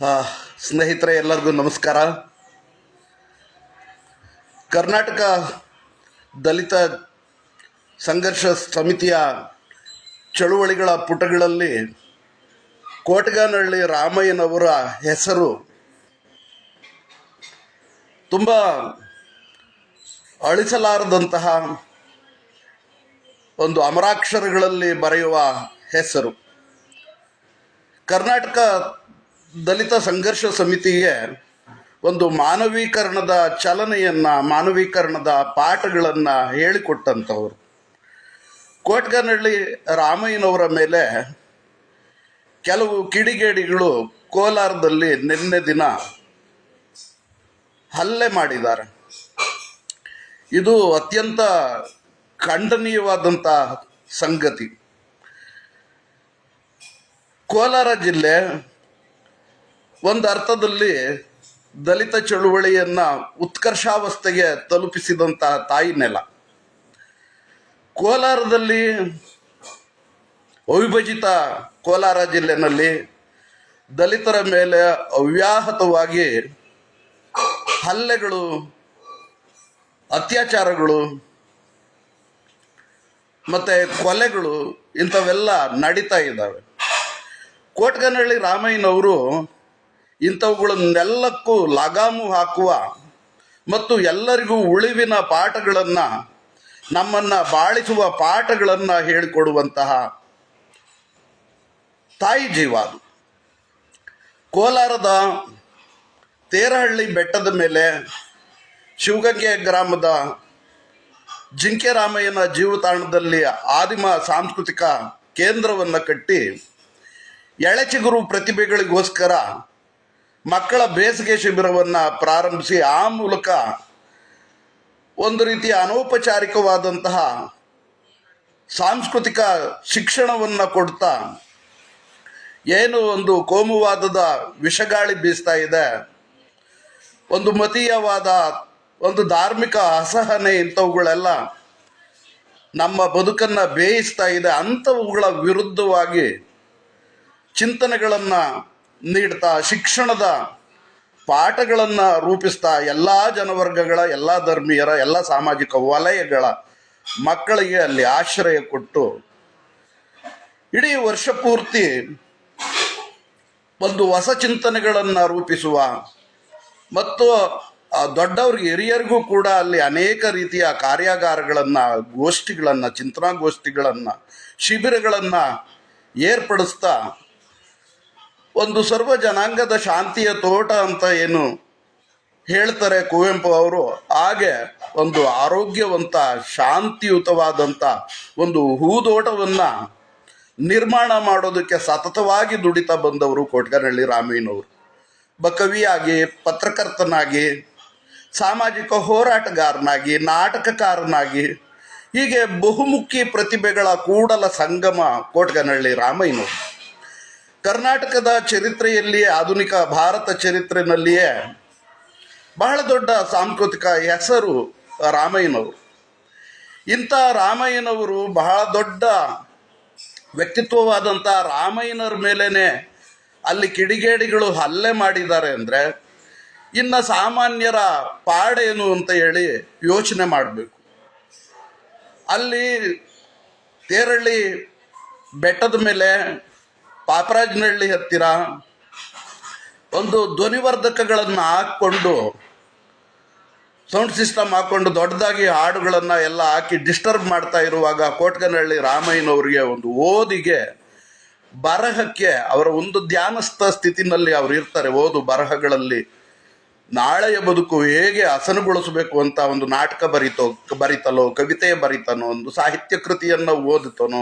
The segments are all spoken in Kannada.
ಸ್ನೇಹಿತರೆ, ಎಲ್ಲರಿಗೂ ನಮಸ್ಕಾರ. ಕರ್ನಾಟಕ ದಲಿತ ಸಂಘರ್ಷ ಸಮಿತಿಯ ಚಳುವಳಿಗಳ ಪುಟಗಳಲ್ಲಿ ಕೋಟಗಾನಹಳ್ಳಿ ರಾಮಯ್ಯನವರ ಹೆಸರು ತುಂಬ ಅಳಿಸಲಾರದಂತಹ ಒಂದು ಅಮರಾಕ್ಷರಗಳಲ್ಲಿ ಬರೆಯುವ ಹೆಸರು. ಕರ್ನಾಟಕ ದಲಿತ ಸಂಘರ್ಷ ಸಮಿತಿಗೆ ಒಂದು ಮಾನವೀಕರಣದ ಚಲನೆಯನ್ನು, ಮಾನವೀಕರಣದ ಪಾಠಗಳನ್ನು ಹೇಳಿಕೊಟ್ಟಂಥವ್ರು ಕೋಟ್ಗನಹಳ್ಳಿ ರಾಮಯ್ಯನವರ ಮೇಲೆ ಕೆಲವು ಕಿಡಿಗೇಡಿಗಳು ಕೋಲಾರದಲ್ಲಿ ನಿನ್ನೆ ದಿನ ಹಲ್ಲೆ ಮಾಡಿದ್ದಾರೆ. ಇದು ಅತ್ಯಂತ ಖಂಡನೀಯವಾದಂಥ ಸಂಗತಿ. ಕೋಲಾರ ಜಿಲ್ಲೆ ಒಂದು ಅರ್ಥದಲ್ಲಿ ದಲಿತ ಚಳುವಳಿಯನ್ನು ಉತ್ಕರ್ಷಾವಸ್ಥೆಗೆ ತಲುಪಿಸಿದಂತಹ ತಾಯಿ ನೆಲ. ಕೋಲಾರದಲ್ಲಿ, ಅವಿಭಜಿತ ಕೋಲಾರ ಜಿಲ್ಲೆನಲ್ಲಿ ದಲಿತರ ಮೇಲೆ ಅವ್ಯಾಹತವಾಗಿ ಹಲ್ಲೆಗಳು, ಅತ್ಯಾಚಾರಗಳು, ಮತ್ತು ಕೊಲೆಗಳು ಇಂಥವೆಲ್ಲ ನಡೀತಾ ಇದ್ದಾವೆ. ಕೋಟ್ಗನಹಳ್ಳಿ ರಾಮಯ್ಯನವರು ಇಂಥವುಗಳನ್ನೆಲ್ಲಕ್ಕೂ ಲಗಾಮು ಹಾಕುವ ಮತ್ತು ಎಲ್ಲರಿಗೂ ಉಳಿವಿನ ಪಾಠಗಳನ್ನು, ನಮ್ಮನ್ನು ಬಾಳಿಸುವ ಪಾಠಗಳನ್ನು ಹೇಳಿಕೊಡುವಂತಹ ತಾಯಿ ಜೀವ ಅದು. ಕೋಲಾರದ ತೇರಹಳ್ಳಿ ಬೆಟ್ಟದ ಮೇಲೆ ಶಿವಗಂಗೆ ಗ್ರಾಮದ ಜಿಂಕೆ ರಾಮಯ್ಯನ ಜೀವತಾಣದಲ್ಲಿ ಆದಿಮ ಸಾಂಸ್ಕೃತಿಕ ಕೇಂದ್ರವನ್ನು ಕಟ್ಟಿ ಎಳೆಚಿಗುರು ಪ್ರತಿಭೆಗಳಿಗೋಸ್ಕರ ಮಕ್ಕಳ ಬೇಸಿಗೆ ಶಿಬಿರವನ್ನು ಪ್ರಾರಂಭಿಸಿ ಆ ಮೂಲಕ ಒಂದು ರೀತಿಯ ಅನೌಪಚಾರಿಕವಾದಂತಹ ಸಾಂಸ್ಕೃತಿಕ ಶಿಕ್ಷಣವನ್ನು ಕೊಡ್ತಾ ಏನು ಒಂದು ಕೋಮುವಾದದ ವಿಷಗಾಳಿ ಬೀಸ್ತಾ ಇದೆ, ಒಂದು ಮತೀಯವಾದ ಒಂದು ಧಾರ್ಮಿಕ ಅಸಹನೆ ಇಂಥವುಗಳೆಲ್ಲ ನಮ್ಮ ಬದುಕನ್ನು ಬೇಯಿಸ್ತಾ ಇದೆ, ಅಂಥವುಗಳ ವಿರುದ್ಧವಾಗಿ ಚಿಂತನೆಗಳನ್ನು ನೀಡ್ತಾ, ಶಿಕ್ಷಣದ ಪಾಠಗಳನ್ನು ರೂಪಿಸ್ತಾ, ಎಲ್ಲ ಜನವರ್ಗಗಳ, ಎಲ್ಲ ಧರ್ಮೀಯರ, ಎಲ್ಲ ಸಾಮಾಜಿಕ ವಲಯಗಳ ಮಕ್ಕಳಿಗೆ ಅಲ್ಲಿ ಆಶ್ರಯ ಕೊಟ್ಟು, ಇಡೀ ವರ್ಷ ಪೂರ್ತಿ ಒಂದು ಹೊಸ ಚಿಂತನೆಗಳನ್ನು ರೂಪಿಸುವ ಮತ್ತು ದೊಡ್ಡವ್ರಿಗೆ, ಹಿರಿಯರಿಗೂ ಕೂಡ ಅಲ್ಲಿ ಅನೇಕ ರೀತಿಯ ಕಾರ್ಯಾಗಾರಗಳನ್ನು, ಗೋಷ್ಠಿಗಳನ್ನು ಚಿಂತನಾಗೋಷ್ಠಿಗಳನ್ನು ಶಿಬಿರಗಳನ್ನು ಏರ್ಪಡಿಸ್ತಾ ಒಂದು ಸರ್ವ ಜನಾಂಗದ ಶಾಂತಿಯ ತೋಟ ಅಂತ ಏನು ಹೇಳ್ತಾರೆ ಕುವೆಂಪು ಅವರು, ಹಾಗೆ ಒಂದು ಆರೋಗ್ಯವಂತ ಶಾಂತಿಯುತವಾದಂಥ ಒಂದು ಹೂದೋಟವನ್ನು ನಿರ್ಮಾಣ ಮಾಡೋದಕ್ಕೆ ಸತತವಾಗಿ ದುಡಿತಾ ಬಂದವರು ಕೋಟ್ಗನಹಳ್ಳಿ ರಾಮಯ್ಯನವರು ಬಕವಿಯಾಗಿ ಕವಿಯಾಗಿ ಪತ್ರಕರ್ತನಾಗಿ, ಸಾಮಾಜಿಕ ಹೋರಾಟಗಾರನಾಗಿ, ನಾಟಕಕಾರನಾಗಿ, ಹೀಗೆ ಬಹುಮುಖಿ ಪ್ರತಿಭೆಗಳ ಕೂಡಲ ಸಂಗಮ ಕೋಟ್ಗನಹಳ್ಳಿ ರಾಮಯ್ಯನವರು. ಕರ್ನಾಟಕದ ಚರಿತ್ರೆಯಲ್ಲಿಯೇ, ಆಧುನಿಕ ಭಾರತ ಚರಿತ್ರೆಯಲ್ಲಿಯೇ ಬಹಳ ದೊಡ್ಡ ಸಾಂಸ್ಕೃತಿಕ ಹೆಸರು ರಾಮಯ್ಯನವರು ಇಂಥ ರಾಮಯ್ಯನವರು ಬಹಳ ದೊಡ್ಡ ವ್ಯಕ್ತಿತ್ವವಾದಂಥ ರಾಮಯ್ಯನವ್ರ ಮೇಲೇ ಅಲ್ಲಿ ಕಿಡಿಗೇಡಿಗಳು ಹಲ್ಲೆ ಮಾಡಿದ್ದಾರೆ ಅಂದರೆ, ಇನ್ನು ಸಾಮಾನ್ಯರ ಪಾಡೇನು ಅಂತ ಹೇಳಿ ಯೋಚನೆ ಮಾಡಬೇಕು. ಅಲ್ಲಿ ತೇರಳ್ಳಿ ಬೆಟ್ಟದ ಮೇಲೆ ಪಾಪರಾಜನಹಳ್ಳಿ ಹತ್ತಿರ ಒಂದು ಧ್ವನಿವರ್ಧಕಗಳನ್ನು ಹಾಕ್ಕೊಂಡು ಸೌಂಡ್ ಸಿಸ್ಟಮ್ ಹಾಕ್ಕೊಂಡು ದೊಡ್ಡದಾಗಿ ಹಾಡುಗಳನ್ನು ಎಲ್ಲ ಹಾಕಿ ಡಿಸ್ಟರ್ಬ್ ಮಾಡ್ತಾ ಇರುವಾಗ ಕೋಟ್ಗನಹಳ್ಳಿ ರಾಮಯ್ಯನವರಿಗೆ ಒಂದು ಓದಿಗೆ ಬರಹಕ್ಕೆ ಅವರ ಒಂದು ಧ್ಯಾನಸ್ಥ ಸ್ಥಿತಿನಲ್ಲಿ ಅವರು ಇರ್ತಾರೆ. ಓದು ಬರಹಗಳಲ್ಲಿ ನಾಳೆಯ ಬದುಕು ಹೇಗೆ ಹಸನುಗೊಳಿಸಬೇಕು ಅಂತ ಒಂದು ನಾಟಕ ಬರೀತೋ, ಬರಿತಲೋ ಕವಿತೆ ಬರಿತಾನೋ, ಒಂದು ಸಾಹಿತ್ಯ ಕೃತಿಯನ್ನು ಓದುತ್ತಾನೋ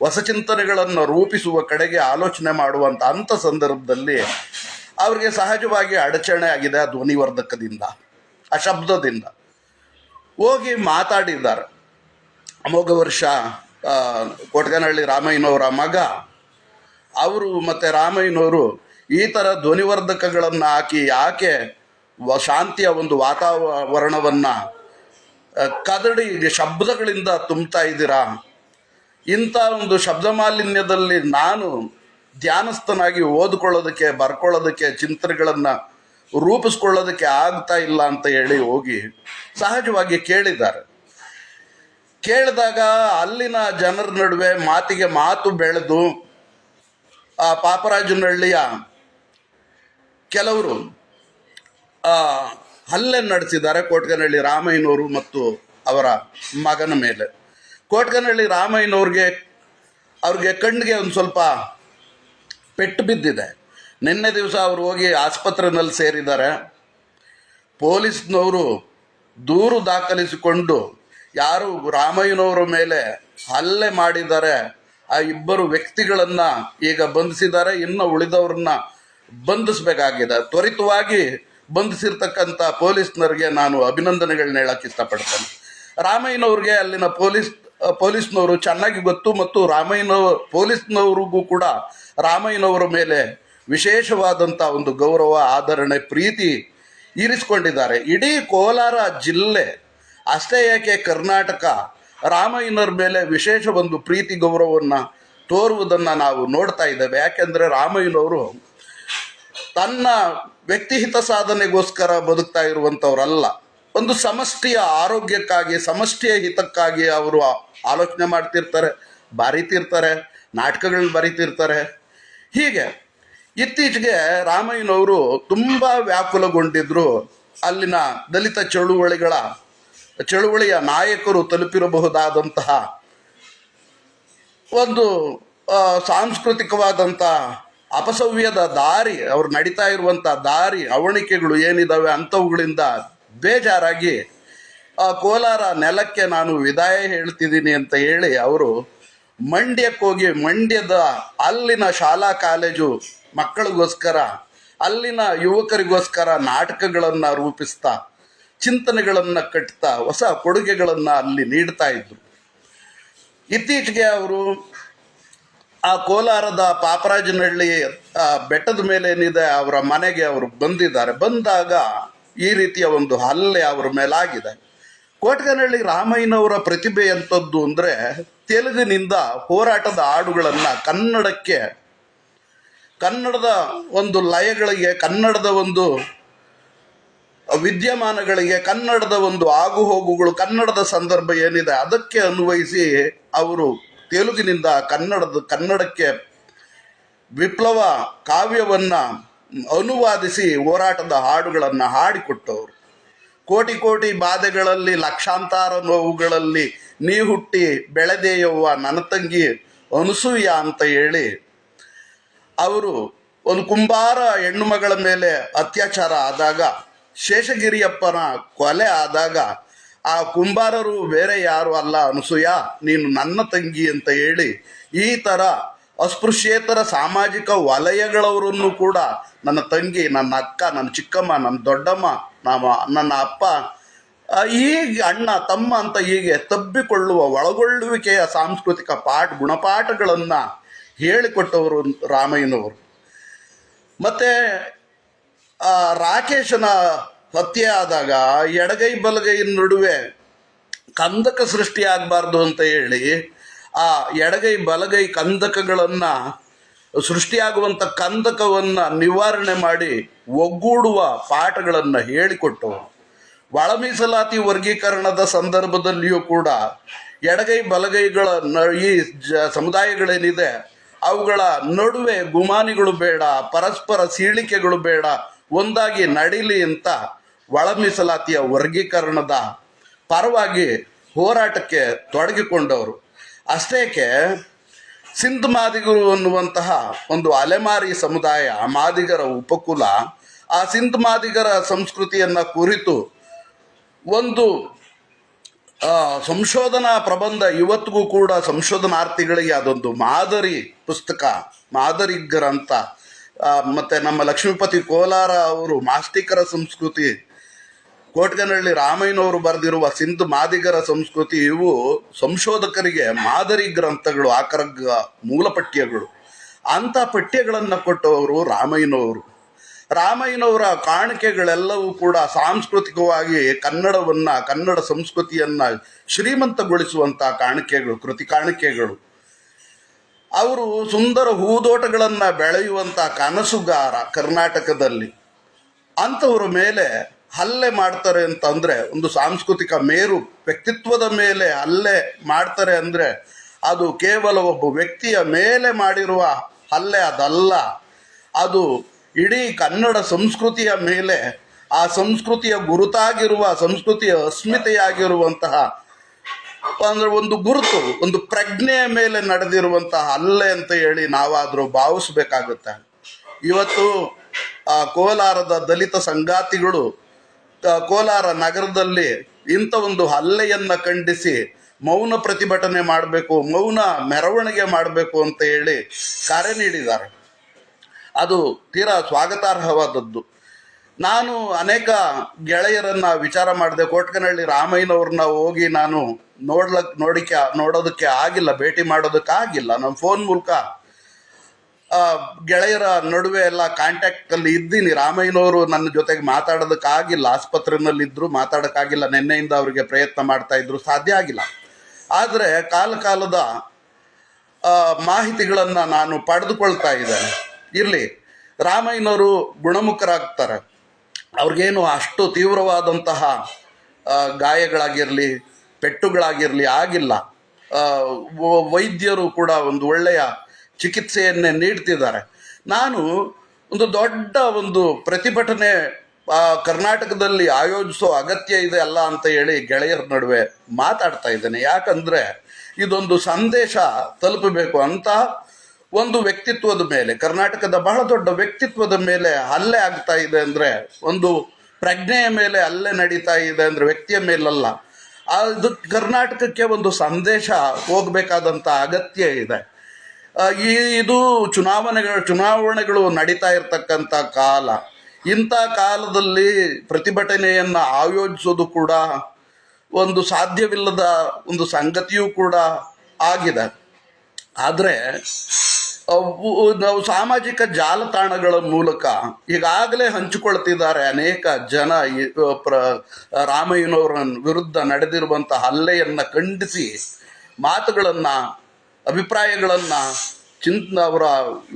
ಹೊಸ ಚಿಂತನೆಗಳನ್ನು ರೂಪಿಸುವ ಕಡೆಗೆ ಆಲೋಚನೆ ಮಾಡುವಂಥ ಅಂಥ ಸಂದರ್ಭದಲ್ಲಿ ಅವರಿಗೆ ಸಹಜವಾಗಿ ಅಡಚಣೆ ಆಗಿದೆ ಆ ಧ್ವನಿವರ್ಧಕದಿಂದ, ಆ ಶಬ್ದದಿಂದ. ಹೋಗಿ ಮಾತಾಡಿದ್ದಾರೆ. ಅಮೋಘ ವರ್ಷ ಕೊಟ್ಗನಹಳ್ಳಿ ರಾಮಯ್ಯನವರ ಮಗ, ಅವರು ಮತ್ತು ರಾಮಯ್ಯನವರು ಈ ಥರ ಧ್ವನಿವರ್ಧಕಗಳನ್ನು ಹಾಕಿ ಯಾಕೆ ವ, ಶಾಂತಿಯ ಒಂದು ವಾತಾವರಣವನ್ನು ಕದಡಿ, ಶಬ್ದಗಳಿಂದ ತುಂಬ್ತಾ ಇದ್ದೀರಾ? ಇಂಥ ಒಂದು ಶಬ್ದ ಮಾಲಿನ್ಯದಲ್ಲಿ ನಾನು ಧ್ಯಾನಸ್ಥನಾಗಿ ಓದ್ಕೊಳ್ಳೋದಕ್ಕೆ, ಬರ್ಕೊಳ್ಳೋದಕ್ಕೆ, ಚಿಂತನೆಗಳನ್ನು ರೂಪಿಸ್ಕೊಳ್ಳೋದಕ್ಕೆ ಆಗ್ತಾ ಇಲ್ಲ ಅಂತ ಹೇಳಿ ಹೋಗಿ ಸಹಜವಾಗಿ ಕೇಳಿದ್ದಾರೆ. ಕೇಳಿದಾಗ ಅಲ್ಲಿನ ಜನರ ನಡುವೆ ಮಾತಿಗೆ ಮಾತು ಬೆಳೆದು, ಆ ಪಾಪರಾಜನಹಳ್ಳಿಯ ಕೆಲವರು ಹಲ್ಲೆ ನಡೆಸಿದ್ದಾರೆ ಕೋಟ್ಗನಹಳ್ಳಿ ರಾಮಯ್ಯನವರು ಮತ್ತು ಅವರ ಮಗನ ಮೇಲೆ. ಕೋಟ್ಗನಹಳ್ಳಿ ರಾಮಯ್ಯನವ್ರಿಗೆ ಅವ್ರಿಗೆ ಕಣ್ಣಿಗೆ ಒಂದು ಸ್ವಲ್ಪ ಪೆಟ್ಟು ಬಿದ್ದಿದೆ. ನಿನ್ನೆ ದಿವಸ ಅವರು ಹೋಗಿ ಆಸ್ಪತ್ರೆನಲ್ಲಿ ಸೇರಿದ್ದಾರೆ. ಪೊಲೀಸ್ನವರು ದೂರು ದಾಖಲಿಸಿಕೊಂಡು ಯಾರು ರಾಮಯ್ಯನವರ ಮೇಲೆ ಹಲ್ಲೆ ಮಾಡಿದ್ದಾರೆ, ಆ ಇಬ್ಬರು ವ್ಯಕ್ತಿಗಳನ್ನು ಈಗ ಬಂಧಿಸಿದ್ದಾರೆ, ಇನ್ನು ಉಳಿದವ್ರನ್ನ ಬಂಧಿಸಬೇಕಾಗಿದೆ. ತ್ವರಿತವಾಗಿ ಬಂಧಿಸಿರ್ತಕ್ಕಂಥ ಪೊಲೀಸ್ನವರಿಗೆ ನಾನು ಅಭಿನಂದನೆಗಳನ್ನ ಹೇಳಕ್ಕೆ ಇಷ್ಟಪಡ್ತೇನೆ. ರಾಮಯ್ಯನವ್ರಿಗೆ ಅಲ್ಲಿನ ಪೊಲೀಸ್ ಪೊಲೀಸ್ನವರು ಚೆನ್ನಾಗಿ ಗೊತ್ತು ಮತ್ತು ರಾಮಯ್ಯನವ, ಪೊಲೀಸ್ನವ್ರಿಗೂ ಕೂಡ ರಾಮಯ್ಯನವರ ಮೇಲೆ ವಿಶೇಷವಾದಂಥ ಒಂದು ಗೌರವ, ಆದರಣೆ, ಪ್ರೀತಿ ಇರಿಸಿಕೊಂಡಿದ್ದಾರೆ. ಇಡೀ ಕೋಲಾರ ಜಿಲ್ಲೆ, ಅಷ್ಟೇ ಯಾಕೆ ಕರ್ನಾಟಕ, ರಾಮಯ್ಯನವ್ರ ಮೇಲೆ ವಿಶೇಷ ಒಂದು ಪ್ರೀತಿ ಗೌರವವನ್ನು ತೋರುವುದನ್ನು ನಾವು ನೋಡ್ತಾ ಇದ್ದೇವೆ. ಯಾಕೆಂದರೆ ರಾಮಯ್ಯನವರು ತನ್ನ ವ್ಯಕ್ತಿಹಿತ ಸಾಧನೆಗೋಸ್ಕರ ಬದುಕ್ತಾ ಇರುವಂಥವ್ರಲ್ಲ ಒಂದು ಸಮಷ್ಟಿಯ ಆರೋಗ್ಯಕ್ಕಾಗಿ, ಸಮಷ್ಟಿಯ ಹಿತಕ್ಕಾಗಿ ಅವರು ಆಲೋಚನೆ ಮಾಡ್ತಿರ್ತಾರೆ, ಬರಿತಿರ್ತಾರೆ ನಾಟಕಗಳನ್ನ ಬರಿತಿರ್ತಾರೆ. ಹೀಗೆ ಇತ್ತೀಚೆಗೆ ರಾಮಯ್ಯನವರು ತುಂಬ ವ್ಯಾಕುಲಗೊಂಡಿದ್ರು ಅಲ್ಲಿನ ದಲಿತ ಚಳುವಳಿಗಳ, ಚಳುವಳಿಯ ನಾಯಕರು ತಲುಪಿರಬಹುದಾದಂತಹ ಒಂದು ಸಾಂಸ್ಕೃತಿಕವಾದಂಥ ಅಪಸವ್ಯದ ದಾರಿ, ಅವ್ರು ನಡೀತಾ ಇರುವಂಥ ದಾರಿ, ಅವಣಿಕೆಗಳು ಏನಿದಾವೆ ಅಂಥವುಗಳಿಂದ ಬೇಜಾರಾಗಿ ಆ, ಕೋಲಾರ ನೆಲಕ್ಕೆ ನಾನು ವಿದಾಯ ಹೇಳ್ತಿದ್ದೀನಿ ಅಂತ ಹೇಳಿ ಅವರು ಮಂಡ್ಯಕ್ಕೆ ಹೋಗಿ ಮಂಡ್ಯದ ಅಲ್ಲಿನ ಶಾಲಾ ಕಾಲೇಜು ಮಕ್ಕಳಿಗೋಸ್ಕರ ಅಲ್ಲಿನ ಯುವಕರಿಗೋಸ್ಕರ ನಾಟಕಗಳನ್ನು ರೂಪಿಸ್ತಾ ಚಿಂತನೆಗಳನ್ನು ಕಟ್ತಾ ಹೊಸ ಕೊಡುಗೆಗಳನ್ನು ಅಲ್ಲಿ ನೀಡ್ತಾ ಇದ್ರು. ಇತ್ತೀಚೆಗೆ ಅವರು ಆ ಕೋಲಾರದ ಪಾಪರಾಜನಹಳ್ಳಿ ಬೆಟ್ಟದ ಮೇಲೆ ಏನಿದೆ ಅವರ ಮನೆಗೆ ಅವರು ಬಂದಿದ್ದಾರೆ. ಬಂದಾಗ ಈ ರೀತಿಯ ಒಂದು ಹಲ್ಲೆ ಅವರ ಮೇಲಾಗಿದೆ. ಕೋಟಗನಹಳ್ಳಿ ರಾಮಯ್ಯನವರ ಪ್ರತಿಭೆ ಎಂಥದ್ದು ಅಂದರೆ ತೆಲುಗಿನಿಂದ ಹೋರಾಟದ ಹಾಡುಗಳನ್ನು ಕನ್ನಡಕ್ಕೆ, ಕನ್ನಡದ ಒಂದು ಲಯಗಳಿಗೆ, ಕನ್ನಡದ ಒಂದು ವಿದ್ಯಮಾನಗಳಿಗೆ, ಕನ್ನಡದ ಒಂದು ಆಗುಹೋಗುಗಳು, ಕನ್ನಡದ ಸಂದರ್ಭ ಏನಿದೆ ಅದಕ್ಕೆ ಅನ್ವಯಿಸಿ ಅವರು ತೆಲುಗಿನಿಂದ ಕನ್ನಡದ, ಕನ್ನಡಕ್ಕೆ ವಿಪ್ಲವ ಕಾವ್ಯವನ್ನು ಅನುವಾದಿಸಿ ಹೋರಾಟದ ಹಾಡುಗಳನ್ನು ಹಾಡಿಕೊಟ್ಟವರು. ಕೋಟಿ ಕೋಟಿ ಬಾಧೆಗಳಲ್ಲಿ, ಲಕ್ಷಾಂತರ ನೋವುಗಳಲ್ಲಿ ನೀ ಹುಟ್ಟಿ ಬೆಳೆದೆಯವ್ವ ನನ್ನ ತಂಗಿ ಅನಸೂಯ ಅಂತ ಹೇಳಿ ಅವರು ಒಂದು ಕುಂಬಾರ ಹೆಣ್ಣು ಮಗಳ ಮೇಲೆ ಅತ್ಯಾಚಾರ ಆದಾಗ, ಶೇಷಗಿರಿಯಪ್ಪನ ಕೊಲೆ ಆದಾಗ, ಆ ಕುಂಬಾರರು ಬೇರೆ ಯಾರು ಅಲ್ಲ ಅನಸೂಯ, ನೀನು ನನ್ನ ತಂಗಿ ಅಂತ ಹೇಳಿ ಈ ಥರ ಅಸ್ಪೃಶ್ಯೇತರ ಸಾಮಾಜಿಕ ವಲಯಗಳವರನ್ನು ಕೂಡ ನನ್ನ ತಂಗಿ ನನ್ನ ಅಕ್ಕ ನನ್ನ ಚಿಕ್ಕಮ್ಮ ನನ್ನ ದೊಡ್ಡಮ್ಮ ನಮ್ಮ ನನ್ನ ಅಪ್ಪ ಹೀಗೆ ಅಣ್ಣ ತಮ್ಮ ಅಂತ ಹೀಗೆ ತಬ್ಬಿಕೊಳ್ಳುವ ಒಳಗೊಳ್ಳುವಿಕೆಯ ಸಾಂಸ್ಕೃತಿಕ ಪಾಠ ಗುಣಪಾಠಗಳನ್ನು ಹೇಳಿಕೊಟ್ಟವರು ರಾಮಯ್ಯನವರು. ಮತ್ತು ಆ, ರಾಕೇಶನ ಹತ್ಯೆ ಆದಾಗ ಎಡಗೈ ಬಲಗೈ ನಡುವೆ ಕಂದಕ ಸೃಷ್ಟಿಯಾಗಬಾರ್ದು ಅಂತ ಹೇಳಿ ಆ ಎಡಗೈ ಬಲಗೈ ಕಂದಕಗಳನ್ನು ಸೃಷ್ಟಿಯಾಗುವಂಥ ಕಂದಕವನ್ನು ನಿವಾರಣೆ ಮಾಡಿ ಒಗ್ಗೂಡುವ ಪಾಠಗಳನ್ನು ಹೇಳಿಕೊಟ್ಟು ಒಳ ಮೀಸಲಾತಿ ವರ್ಗೀಕರಣದ ಸಂದರ್ಭದಲ್ಲಿಯೂ ಕೂಡ ಎಡಗೈ ಬಲಗೈಗಳ ಈ ಜ ಸಮುದಾಯಗಳೇನಿದೆ, ಅವುಗಳ ನಡುವೆ ಗುಮಾನಿಗಳು ಬೇಡ, ಪರಸ್ಪರ ಸೀಳಿಕೆಗಳು ಬೇಡ, ಒಂದಾಗಿ ನಡೀಲಿ ಅಂತ ಒಳ ಮೀಸಲಾತಿಯ ವರ್ಗೀಕರಣದ ಪರವಾಗಿ ಹೋರಾಟಕ್ಕೆ ತೊಡಗಿಕೊಂಡವರು. ಅಷ್ಟೇಕೆ ಸಿಂಧ್ ಮಾದಿಗರು ಅನ್ನುವಂತಹ ಒಂದು ಅಲೆಮಾರಿ ಸಮುದಾಯ, ಮಾದಿಗರ ಉಪಕುಲ, ಆ ಸಿಂಧ್ ಮಾದಿಗರ ಸಂಸ್ಕೃತಿಯನ್ನು ಕುರಿತು ಒಂದು ಸಂಶೋಧನಾ ಪ್ರಬಂಧ ಇವತ್ತಿಗೂ ಕೂಡ ಸಂಶೋಧನಾರ್ಥಿಗಳಿಗೆ ಅದೊಂದು ಮಾದರಿ ಪುಸ್ತಕ ಮಾದರಿ ಗ್ರಂಥ ಮತ್ತೆ ನಮ್ಮ ಲಕ್ಷ್ಮೀಪತಿ ಕೋಲಾರ ಅವರು ಮಾಸ್ತಿಕರ ಸಂಸ್ಕೃತಿ ಕೋಟ್ಗನಹಳ್ಳಿ ರಾಮಯ್ಯನವರು ಬರೆದಿರುವ ಸಿಂಧು ಮಾದಿಗರ ಸಂಸ್ಕೃತಿ, ಇವು ಸಂಶೋಧಕರಿಗೆ ಮಾದರಿ ಗ್ರಂಥಗಳು ಆಕರ ಮೂಲ ಪಠ್ಯಗಳು ಅಂಥ ಪಠ್ಯಗಳನ್ನು ಕೊಟ್ಟವರು ರಾಮಯ್ಯನವರು. ರಾಮಯ್ಯನವರ ಕಾಣಿಕೆಗಳೆಲ್ಲವೂ ಕೂಡ ಸಾಂಸ್ಕೃತಿಕವಾಗಿ ಕನ್ನಡವನ್ನು, ಕನ್ನಡ ಸಂಸ್ಕೃತಿಯನ್ನು ಶ್ರೀಮಂತಗೊಳಿಸುವಂಥ ಕಾಣಿಕೆಗಳು, ಕೃತಿ ಕಾಣಿಕೆಗಳು. ಅವರು ಸುಂದರ ಹೂದೋಟಗಳನ್ನು ಬೆಳೆಯುವಂಥ ಕನಸುಗಾರ ಕರ್ನಾಟಕದಲ್ಲಿ. ಅಂಥವ್ರ ಮೇಲೆ ಹಲ್ಲೆ ಮಾಡ್ತಾರೆ ಅಂತಂದರೆ, ಒಂದು ಸಾಂಸ್ಕೃತಿಕ ಮೇರು ವ್ಯಕ್ತಿತ್ವದ ಮೇಲೆ ಹಲ್ಲೆ ಮಾಡ್ತಾರೆ ಅಂದರೆ, ಅದು ಕೇವಲ ಒಬ್ಬ ವ್ಯಕ್ತಿಯ ಮೇಲೆ ಮಾಡಿರುವ ಹಲ್ಲೆ ಅದಲ್ಲ. ಅದು ಇಡೀ ಕನ್ನಡ ಸಂಸ್ಕೃತಿಯ ಮೇಲೆ, ಆ ಸಂಸ್ಕೃತಿಯ ಗುರುತಾಗಿರುವ, ಸಂಸ್ಕೃತಿಯ ಅಸ್ಮಿತೆಯಾಗಿರುವಂತಹ, ಅಂದರೆ ಒಂದು ಗುರುತು, ಒಂದು ಪ್ರಜ್ಞೆಯ ಮೇಲೆ ನಡೆದಿರುವಂತಹ ಹಲ್ಲೆ ಅಂತ ಹೇಳಿ ನಾವಾದರೂ ಭಾವಿಸ್ಬೇಕಾಗುತ್ತೆ. ಇವತ್ತು, ಆ ಕೋಲಾರದ ದಲಿತ ಸಂಗಾತಿಗಳು ಕೋಲಾರ ನಗರದಲ್ಲಿ ಇಂಥ ಒಂದು ಹಲ್ಲೆಯನ್ನ ಖಂಡಿಸಿ ಮೌನ ಪ್ರತಿಭಟನೆ ಮಾಡಬೇಕು, ಮೌನ ಮೆರವಣಿಗೆ ಮಾಡಬೇಕು ಅಂತ ಹೇಳಿ ಕರೆ ನೀಡಿದ್ದಾರೆ. ಅದು ತೀರಾ ಸ್ವಾಗತಾರ್ಹವಾದದ್ದು. ನಾನು ಅನೇಕ ಗೆಳೆಯರನ್ನ ವಿಚಾರ ಮಾಡಿದೆ, ಕೋಟ್ಕನಹಳ್ಳಿ ರಾಮಯ್ಯನವ್ರನ್ನ ಹೋಗಿ ನಾನು ನೋಡ್ಲಕ್, ನೋಡಿಕೆ, ನೋಡೋದಕ್ಕೆ ಆಗಿಲ್ಲ, ಭೇಟಿ ಮಾಡೋದಕ್ಕೆ ಆಗಿಲ್ಲ ನಮ್ಮ ಫೋನ್ ಮೂಲಕ ಗೆಳೆಯರ ನಡುವೆ ಎಲ್ಲ ಕಾಂಟ್ಯಾಕ್ಟ್ ಅಲ್ಲಿ ಇದ್ದೀನಿ. ರಾಮಯ್ಯನವರು ನನ್ನ ಜೊತೆಗೆ ಮಾತಾಡೋದಕ್ಕಾಗಿಲ್ಲ. ಆಸ್ಪತ್ರೆನಲ್ಲಿ ಇದ್ರು ಮಾತಾಡೋಕ್ಕಾಗಿಲ್ಲ. ನಿನ್ನೆಯಿಂದ ಅವರಿಗೆ ಪ್ರಯತ್ನ ಮಾಡ್ತಾ ಇದ್ರು. ಸಾಧ್ಯ ಆಗಿಲ್ಲ. ಆದರೆ ಕಾಲ ಕಾಲದ ಮಾಹಿತಿಗಳನ್ನು ನಾನು ಪಡೆದುಕೊಳ್ತಾ ಇದ್ದೇನೆ. ಇರಲಿ, ರಾಮಯ್ಯನವರು ಗುಣಮುಖರಾಗ್ತಾರೆ. ಅವ್ರಿಗೇನು ಅಷ್ಟು ತೀವ್ರವಾದಂತಹ ಗಾಯಗಳಾಗಿರಲಿ, ಪೆಟ್ಟುಗಳಾಗಿರಲಿ ಆಗಿಲ್ಲ. ವೈದ್ಯರು ಕೂಡ ಒಂದು ಒಳ್ಳೆಯ ಚಿಕಿತ್ಸೆಯನ್ನೇ ನೀಡ್ತಿದ್ದಾರೆ. ನಾನು ಒಂದು ದೊಡ್ಡ ಒಂದು ಪ್ರತಿಭಟನೆ ಕರ್ನಾಟಕದಲ್ಲಿ ಆಯೋಜಿಸೋ ಅಗತ್ಯ ಇದೆ ಅಲ್ಲ ಅಂತ ಹೇಳಿ ಗೆಳೆಯರ ನಡುವೆ ಮಾತಾಡ್ತಾ ಇದ್ದೇನೆ. ಯಾಕಂದ್ರೆ ಇದೊಂದು ಸಂದೇಶ ತಲುಪಬೇಕು ಅಂತ ಒಂದು ವ್ಯಕ್ತಿತ್ವದ ಮೇಲೆ, ಕರ್ನಾಟಕದ ಬಹಳ ದೊಡ್ಡ ವ್ಯಕ್ತಿತ್ವದ ಮೇಲೆ ಹಲ್ಲೆ ಆಗ್ತಾ ಇದೆ ಅಂದ್ರೆ, ಒಂದು ಪ್ರಜ್ಞೆಯ ಮೇಲೆ ಹಲ್ಲೆ ನಡೀತಾ ಇದೆ ಅಂದ್ರೆ ವ್ಯಕ್ತಿಯ ಮೇಲಲ್ಲ. ಅದು ಕರ್ನಾಟಕಕ್ಕೆ ಒಂದು ಸಂದೇಶ ಹೋಗ್ಬೇಕಾದಂತ ಅಗತ್ಯ ಇದೆ. ಈ ಇದು ಚುನಾವಣೆಗಳು ಚುನಾವಣೆಗಳು ನಡೀತಾ ಇರತಕ್ಕಂಥ ಕಾಲ. ಇಂಥ ಕಾಲದಲ್ಲಿ ಪ್ರತಿಭಟನೆಯನ್ನು ಆಯೋಜಿಸೋದು ಕೂಡ ಒಂದು ಸಾಧ್ಯವಿಲ್ಲದ ಒಂದು ಸಂಗತಿಯೂ ಕೂಡ ಆಗಿದೆ. ಆದರೆ ನಾವು ಸಾಮಾಜಿಕ ಜಾಲತಾಣಗಳ ಮೂಲಕ ಈಗಾಗಲೇ ಹಂಚಿಕೊಳ್ತಿದ್ದಾರೆ ಅನೇಕ ಜನ ಪ್ರ ರಾಮಯ್ಯನವರ ವಿರುದ್ಧ ನಡೆದಿರುವಂಥ ಹಲ್ಲೆಯನ್ನು ಖಂಡಿಸಿ ಮಾತುಗಳನ್ನು, ಅಭಿಪ್ರಾಯಗಳನ್ನು ಚಿಂತ ಅವರ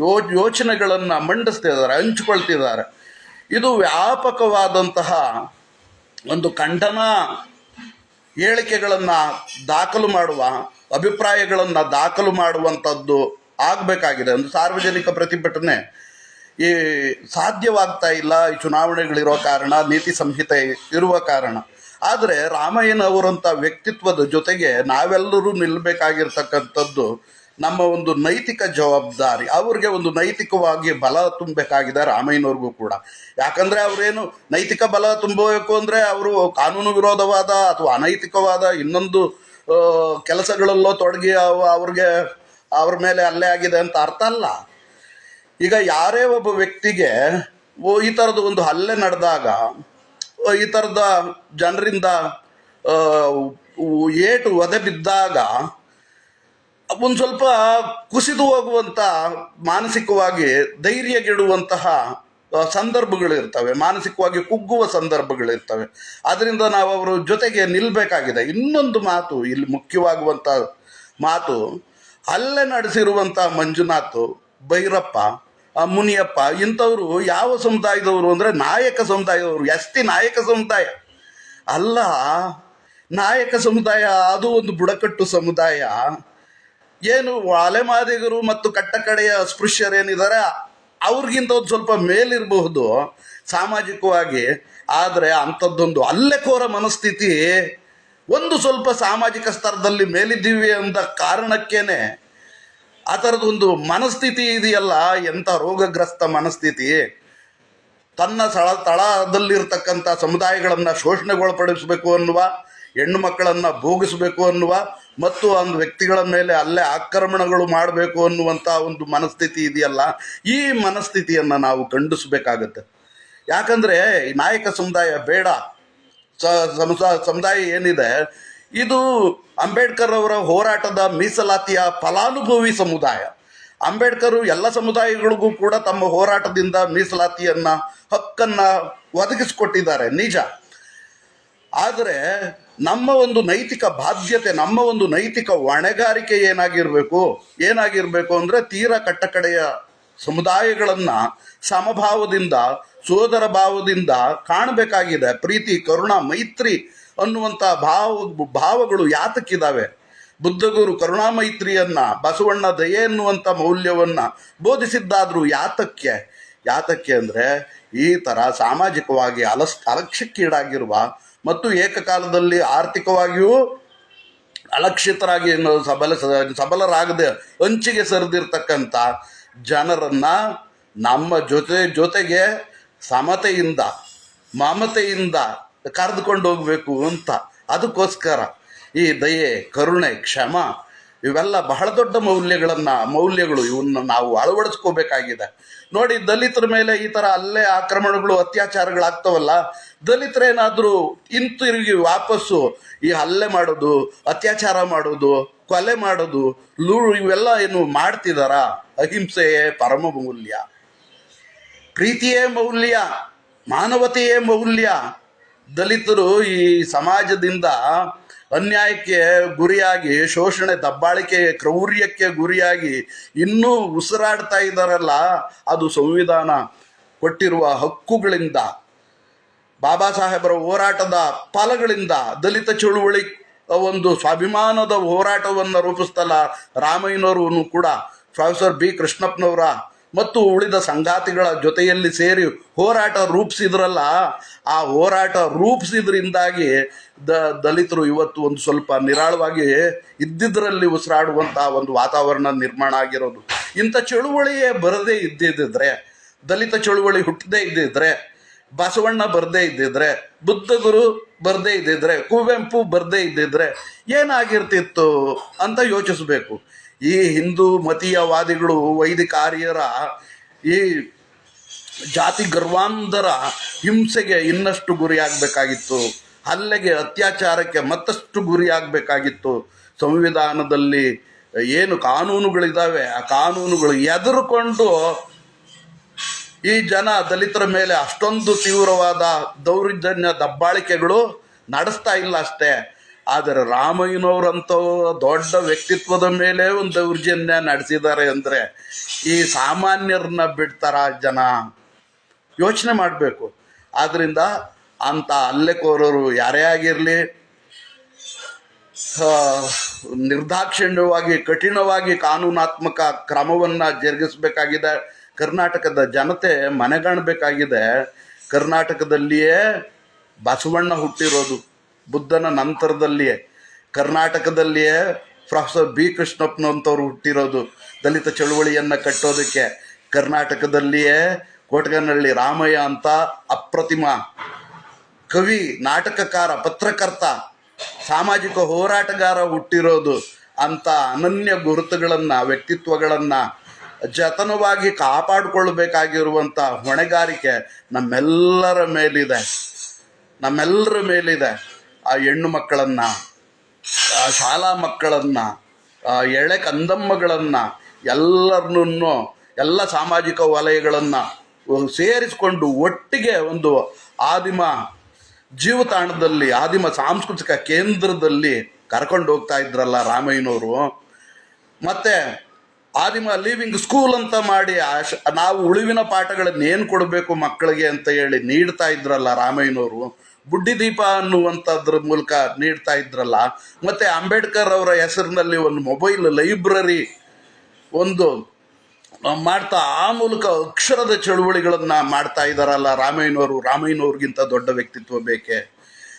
ಯೋ ಯೋಚನೆಗಳನ್ನು ಮಂಡಿಸ್ತಿದ್ದಾರೆ, ಹಂಚಿಕೊಳ್ತಿದ್ದಾರೆ. ಇದು ವ್ಯಾಪಕವಾದಂತಹ ಒಂದು ಖಂಡನ ಹೇಳಿಕೆಗಳನ್ನು ದಾಖಲು ಮಾಡುವ, ಅಭಿಪ್ರಾಯಗಳನ್ನು ದಾಖಲು ಮಾಡುವಂಥದ್ದು ಆಗಬೇಕಾಗಿದೆ. ಒಂದು ಸಾರ್ವಜನಿಕ ಪ್ರತಿಭಟನೆ ಈ ಸಾಧ್ಯವಾಗ್ತಾ ಇಲ್ಲ, ಈ ಚುನಾವಣೆಗಳಿರೋ ಕಾರಣ, ನೀತಿ ಸಂಹಿತೆ ಇರುವ ಕಾರಣ. ಆದರೆ ರಾಮಯ್ಯನವರಂಥ ವ್ಯಕ್ತಿತ್ವದ ಜೊತೆಗೆ ನಾವೆಲ್ಲರೂ ನಿಲ್ಲಬೇಕಾಗಿರ್ತಕ್ಕಂಥದ್ದು ನಮ್ಮ ಒಂದು ನೈತಿಕ ಜವಾಬ್ದಾರಿ, ಅವ್ರಿಗೆ ಒಂದು ನೈತಿಕವಾಗಿ ಬಲ ತುಂಬಬೇಕಾಗಿದೆ ರಾಮಯ್ಯನವ್ರಿಗೂ ಕೂಡ. ಯಾಕಂದ್ರೆ ಅವರೇನು ನೈತಿಕ ಬಲ ತುಂಬಬೇಕು ಅಂದ್ರೆ ಅವರು ಕಾನೂನು ವಿರೋಧವಾದ ಅಥವಾ ಅನೈತಿಕವಾದ ಇನ್ನೊಂದು ಕೆಲಸಗಳಲ್ಲೋ ತೊಡಗಿ ಅವ- ಅವ್ರಿಗೆ ಅವ್ರ ಮೇಲೆ ಅಲ್ಲೇ ಆಗಿದೆ ಅಂತ ಅರ್ಥ ಅಲ್ಲ. ಈಗ ಯಾರೇ ಒಬ್ಬ ವ್ಯಕ್ತಿಗೆ ಈ ಥರದ ಒಂದು ಹಲ್ಲೆ ನಡೆದಾಗ ಈ ಥರದ ಜನರಿಂದ ಏಟು ಒದೆ ಬಿದ್ದಾಗ ಒಂದು ಸ್ವಲ್ಪ ಕುಸಿದು ಹೋಗುವಂಥ ಮಾನಸಿಕವಾಗಿ ಧೈರ್ಯಗೆಡುವಂತಹ ಸಂದರ್ಭಗಳಿರ್ತವೆ. ಮಾನಸಿಕವಾಗಿ ಕುಗ್ಗುವ ಸಂದರ್ಭಗಳಿರ್ತವೆ. ಅದರಿಂದ ನಾವು ಅವರ ಜೊತೆಗೆ ನಿಲ್ಲಬೇಕಾಗಿದೆ ಇನ್ನೊಂದು ಮಾತು, ಇಲ್ಲಿ ಮುಖ್ಯವಾಗುವಂಥ ಮಾತು ಅಲ್ಲೇ ನಡೆಸಿರುವಂಥ ಮಂಜುನಾಥ್, ಭೈರಪ್ಪ ಮುನಿಯಪ್ಪ, ಇಂಥವರು ಯಾವ ಸಮುದಾಯದವರು ಅಂದರೆ ನಾಯಕ ಸಮುದಾಯದವರು ಎಷ್ಟಿ ನಾಯಕ ಸಮುದಾಯ. ಅಲ್ಲ, ನಾಯಕ ಸಮುದಾಯ, ಅದು ಒಂದು ಬುಡಕಟ್ಟು ಸಮುದಾಯ. ಏನು ಅಲೆಮಾದಿಗರು ಮತ್ತು ಕಟ್ಟಕಡೆಯ ಅಸ್ಪೃಶ್ಯರೇನಿದ್ದಾರೆ ಅವ್ರಿಗಿಂತ ಒಂದು ಸ್ವಲ್ಪ ಮೇಲಿರಬಹುದು ಸಾಮಾಜಿಕವಾಗಿ, ಆದರೆ ಅಂಥದ್ದೊಂದು ಅಲ್ಲೆಕೋರ ಮನಸ್ಥಿತಿ ಒಂದು ಸ್ವಲ್ಪ ಸಾಮಾಜಿಕ ಸ್ತರದಲ್ಲಿ ಮೇಲಿದ್ದೀವಿ ಅಂತ ಕಾರಣಕ್ಕೇನೆ ಆ ಥರದೊಂದು ಮನಸ್ಥಿತಿ ಇದೆಯಲ್ಲ, ಎಂಥ ರೋಗಗ್ರಸ್ತ ಮನಸ್ಥಿತಿ. ತನ್ನ ಸ್ಥಳ ತಳದಲ್ಲಿರ್ತಕ್ಕಂಥ ಸಮುದಾಯಗಳನ್ನು ಶೋಷಣೆಗೊಳಪಡಿಸಬೇಕು ಅನ್ನುವ, ಹೆಣ್ಣು ಮಕ್ಕಳನ್ನು ಭೋಗಿಸಬೇಕು ಅನ್ನುವ ಮತ್ತು ಒಂದು ವ್ಯಕ್ತಿಗಳ ಮೇಲೆ ಅಲ್ಲೇ ಆಕ್ರಮಣಗಳು ಮಾಡಬೇಕು ಅನ್ನುವಂಥ ಒಂದು ಮನಸ್ಥಿತಿ ಇದೆಯಲ್ಲ, ಈ ಮನಸ್ಥಿತಿಯನ್ನು ನಾವು ಖಂಡಿಸಬೇಕಾಗತ್ತೆ. ಯಾಕಂದರೆ ನಾಯಕ ಸಮುದಾಯ ಬೇಡ. ಸಮುದಾಯ ಏನಿದೆ, ಇದು ಅಂಬೇಡ್ಕರ್ ಅವರ ಹೋರಾಟದ ಮೀಸಲಾತಿಯ ಫಲಾನುಭವಿ ಸಮುದಾಯ. ಅಂಬೇಡ್ಕರ್ ಎಲ್ಲ ಸಮುದಾಯಗಳಿಗೂ ಕೂಡ ತಮ್ಮ ಹೋರಾಟದಿಂದ ಮೀಸಲಾತಿಯನ್ನ, ಹಕ್ಕನ್ನ ಒದಗಿಸಿಕೊಟ್ಟಿದ್ದಾರೆ, ನಿಜ. ಆದರೆ ನಮ್ಮ ಒಂದು ನೈತಿಕ ಬಾಧ್ಯತೆ, ನಮ್ಮ ಒಂದು ನೈತಿಕ ಹೊಣೆಗಾರಿಕೆ ಏನಾಗಿರಬೇಕು? ಏನಾಗಿರಬೇಕು ಅಂದರೆ ತೀರ ಕಟ್ಟಕಡೆಯ ಸಮುದಾಯಗಳನ್ನು ಸಮಭಾವದಿಂದ, ಸೋದರ ಭಾವದಿಂದ ಕಾಣಬೇಕಾಗಿದೆ. ಪ್ರೀತಿ, ಕರುಣ, ಮೈತ್ರಿ ಅನ್ನುವಂಥ ಭಾವ, ಭಾವಗಳು ಯಾತಕ್ಕಿದ್ದಾವೆ ಬುದ್ಧಗುರು ಕರುಣಾ ಮೈತ್ರಿಯನ್ನ ಬಸವಣ್ಣ ದಯೆ ಎನ್ನುವಂಥ ಮೌಲ್ಯವನ್ನ ಬೋಧಿಸಿದ್ದಾದ್ರೂ ಯಾತಕ್ಕೆ ಯಾತಕ್ಕೆ ಅಂದರೆ ಈ ಥರ ಸಾಮಾಜಿಕವಾಗಿ ಅಲಸ್, ಅಲಕ್ಷ್ಯಕ್ಕೀಡಾಗಿರುವ ಮತ್ತು ಏಕಕಾಲದಲ್ಲಿ ಆರ್ಥಿಕವಾಗಿಯೂ ಅಲಕ್ಷಿತರಾಗಿ ಸಬಲ ಸಬಲರಾಗದೆ ಅಂಚಿಗೆ ಸರಿದಿರ್ತಕ್ಕಂಥ ಜನರನ್ನು ನಮ್ಮ ಜೊತೆ ಜೊತೆಗೆ ಸಮತೆಯಿಂದ, ಮಮತೆಯಿಂದ ಕರೆದುಕೊಂಡು ಹೋಗಬೇಕು ಅಂತ. ಅದಕ್ಕೋಸ್ಕರ ಈ ದಯೆ, ಕರುಣೆ, ಕ್ಷಮ ಇವೆಲ್ಲ ಬಹಳ ದೊಡ್ಡ ಮೌಲ್ಯಗಳನ್ನು, ಮೌಲ್ಯಗಳು ಇವನ್ನ ನಾವು ಅಳವಡಿಸ್ಕೋಬೇಕಾಗಿದೆ. ನೋಡಿ, ದಲಿತರ ಮೇಲೆ ಈ ಥರ ಅಲ್ಲೇ ಆಕ್ರಮಣಗಳು, ಅತ್ಯಾಚಾರಗಳಾಗ್ತವಲ್ಲ ದಲಿತರೇನಾದರೂ ಹಿಂತಿರುಗಿ ವಾಪಸ್ಸು ಈ ಹಲ್ಲೆ ಮಾಡೋದು, ಅತ್ಯಾಚಾರ ಮಾಡೋದು, ಕೊಲೆ ಮಾಡೋದು ಲೂಳು ಇವೆಲ್ಲ ಏನು ಮಾಡ್ತಿದಾರ? ಅಹಿಂಸೆಯೇ ಪರಮ ಮೌಲ್ಯ. ಪ್ರೀತಿಯೇ ಮೌಲ್ಯ, ಮಾನವತೆಯೇ ಮೌಲ್ಯ. ದಲಿತರು ಈ ಸಮಾಜದಿಂದ ಅನ್ಯಾಯಕ್ಕೆ ಗುರಿಯಾಗಿ, ಶೋಷಣೆ, ದಬ್ಬಾಳಿಕೆ, ಕ್ರೌರ್ಯಕ್ಕೆ ಗುರಿಯಾಗಿ ಇನ್ನೂ ಉಸಿರಾಡ್ತಾ ಇದ್ದಾರಲ್ಲ, ಅದು ಸಂವಿಧಾನ ಕೊಟ್ಟಿರುವ ಹಕ್ಕುಗಳಿಂದ. ಬಾಬಾ ಸಾಹೇಬರ ಹೋರಾಟದ ಫಲಗಳಿಂದ, ದಲಿತ ಚಳುವಳಿ, ಒಂದು ಸ್ವಾಭಿಮಾನದ ಹೋರಾಟವನ್ನು ರೂಪಿಸ್ತಲ್ಲ ರಾಮಯ್ಯನವರು ಕೂಡ. ಪ್ರೊಫೆಸರ್ ಬಿ ಕೃಷ್ಣಪ್ಪನವರ ಮತ್ತು ಉಳಿದ ಸಂಗಾತಿಗಳ ಜೊತೆಯಲ್ಲಿ ಸೇರಿ ಹೋರಾಟ ರೂಪಿಸಿದ್ರಲ್ಲ, ಆ ಹೋರಾಟ ರೂಪಿಸಿದ್ರಿಂದಾಗಿ ದ, ದಲಿತರು ಇವತ್ತು ಒಂದು ಸ್ವಲ್ಪ ನಿರಾಳವಾಗಿ ಇದ್ದಿದ್ದರಲ್ಲಿ ಉಸಿರಾಡುವಂಥ ಒಂದು ವಾತಾವರಣ ನಿರ್ಮಾಣ ಆಗಿರೋದು. ಇಂಥ ಚಳುವಳಿಯೇ ಬರದೇ ಇದ್ದಿದ್ದರೆ ದಲಿತ ಚಳುವಳಿ ಹುಟ್ಟದೇ ಇದ್ದಿದ್ರೆ, ಬಸವಣ್ಣ ಬರದೇ ಇದ್ದಿದ್ರೆ ಬುದ್ಧಗುರು ಬರದೇ ಇದ್ದಿದ್ರೆ, ಕುವೆಂಪು ಬರದೇ ಇದ್ದಿದ್ರೆ ಏನಾಗಿರ್ತಿತ್ತು ಅಂತ ಯೋಚಿಸಬೇಕು. ಈ ಹಿಂದೂ ಮತೀಯವಾದಿಗಳು ವೈದಿಕ ಆರ್ಯರ ಈ ಜಾತಿ ಗರ್ವಾಂಧರ ಹಿಂಸೆಗೆ ಇನ್ನಷ್ಟು ಗುರಿಯಾಗಬೇಕಾಗಿತ್ತು. ಹಲ್ಲೆಗೆ, ಅತ್ಯಾಚಾರಕ್ಕೆ ಮತ್ತಷ್ಟು ಗುರಿಯಾಗಬೇಕಾಗಿತ್ತು. ಸಂವಿಧಾನದಲ್ಲಿ ಏನು ಕಾನೂನುಗಳಿದ್ದಾವೆ ಆ ಕಾನೂನುಗಳು ಎದುರುಕೊಂಡು ಈ ಜನ ದಲಿತರ ಮೇಲೆ ಅಷ್ಟೊಂದು ತೀವ್ರವಾದ ದೌರ್ಜನ್ಯ ದಬ್ಬಾಳಿಕೆಗಳು ನಡೆಸ್ತಾ ಇಲ್ಲ ಅಷ್ಟೇ. ಆದರೆ ರಾಮಯ್ಯನವರಂಥ ದೊಡ್ಡ ವ್ಯಕ್ತಿತ್ವದ ಮೇಲೆ ಒಂದು ದೌರ್ಜನ್ಯ ನಡೆಸಿದ್ದಾರೆ ಅಂದರೆ ಈ ಸಾಮಾನ್ಯರನ್ನ ಬಿಡ್ತಾರ ಜನ ಯೋಚನೆ ಮಾಡಬೇಕು. ಆದ್ದರಿಂದ ಅಂಥ ಹಲ್ಲೆಕೋರರು ಯಾರೇ ಆಗಿರಲಿ ನಿರ್ದಾಕ್ಷಿಣ್ಯವಾಗಿ, ಕಠಿಣವಾಗಿ ಕಾನೂನಾತ್ಮಕ ಕ್ರಮವನ್ನು ಜರುಗಿಸಬೇಕಾಗಿದೆ. ಕರ್ನಾಟಕದ ಜನತೆ ಮನೆಗಾಣಬೇಕಾಗಿದೆ. ಕರ್ನಾಟಕದಲ್ಲಿಯೇ ಬಸವಣ್ಣ ಹುಟ್ಟಿರೋದು. ಬುದ್ಧನ ನಂತರದಲ್ಲಿಯೇ, ಕರ್ನಾಟಕದಲ್ಲಿಯೇ ಪ್ರೊಫೆಸರ್ ಬಿ ಕೃಷ್ಣಪ್ಪನಂಥವ್ರು ಹುಟ್ಟಿರೋದು ದಲಿತ ಚಳುವಳಿಯನ್ನು ಕಟ್ಟೋದಕ್ಕೆ, ಕರ್ನಾಟಕದಲ್ಲಿಯೇ ಕೋಟಗನಹಳ್ಳಿ ರಾಮಯ್ಯ ಅಂತ ಅಪ್ರತಿಮ ಕವಿ, ನಾಟಕಕಾರ, ಪತ್ರಕರ್ತ, ಸಾಮಾಜಿಕ ಹೋರಾಟಗಾರ ಹುಟ್ಟಿರೋದು ಅಂತ ಅನನ್ಯ ಗುರುತುಗಳನ್ನು, ವ್ಯಕ್ತಿತ್ವಗಳನ್ನು ಜತನವಾಗಿ ಕಾಪಾಡಿಕೊಳ್ಬೇಕಾಗಿರುವಂಥ ಹೊಣೆಗಾರಿಕೆ ನಮ್ಮೆಲ್ಲರ ಮೇಲಿದೆ. ನಮ್ಮೆಲ್ಲರ ಮೇಲಿದೆ. ಆ ಹೆಣ್ಣು ಮಕ್ಕಳನ್ನು ಶಾಲಾ ಮಕ್ಕಳನ್ನು ಎಳೆ ಕಂದಮ್ಮಗಳನ್ನು, ಎಲ್ಲರನ್ನೂ, ಎಲ್ಲ ಸಾಮಾಜಿಕ ವಲಯಗಳನ್ನು ಸೇರಿಸಿಕೊಂಡು ಒಟ್ಟಿಗೆ ಒಂದು ಆದಿಮ ಜೀವತಾಣದಲ್ಲಿ, ಆದಿಮ ಸಾಂಸ್ಕೃತಿಕ ಕೇಂದ್ರದಲ್ಲಿ ಕರ್ಕೊಂಡು ಹೋಗ್ತಾ ಇದ್ರಲ್ಲ ರಾಮಯ್ಯನವರು. ಮತ್ತು ಆದಿಮ ಲಿವಿಂಗ್ ಸ್ಕೂಲ್ ಅಂತ ಮಾಡಿ ನಾವು ಉಳಿವಿನ ಪಾಠಗಳನ್ನು ಏನು ಕೊಡಬೇಕು ಮಕ್ಕಳಿಗೆ ಅಂತ ಹೇಳಿ ನೀಡ್ತಾ ಇದ್ರಲ್ಲ ರಾಮಯ್ಯನವರು. ಬುಡ್ಡಿದೀಪ ಅನ್ನುವಂಥದ್ರ ಮೂಲಕ ನೀಡ್ತಾ ಇದ್ರಲ್ಲ. ಮತ್ತು ಅಂಬೇಡ್ಕರ್ ಅವರ ಹೆಸರಿನಲ್ಲಿ ಒಂದು ಮೊಬೈಲ್ ಲೈಬ್ರರಿ ಒಂದು ಮಾಡ್ತಾ, ಆ ಮೂಲಕ ಅಕ್ಷರದ ಚಳುವಳಿಗಳನ್ನು ಮಾಡ್ತಾ ಇದ್ದಾರಲ್ಲ ರಾಮಯ್ಯನವರು ರಾಮಯ್ಯನವ್ರಿಗಿಂತ ದೊಡ್ಡ ವ್ಯಕ್ತಿತ್ವ ಬೇಕೆ?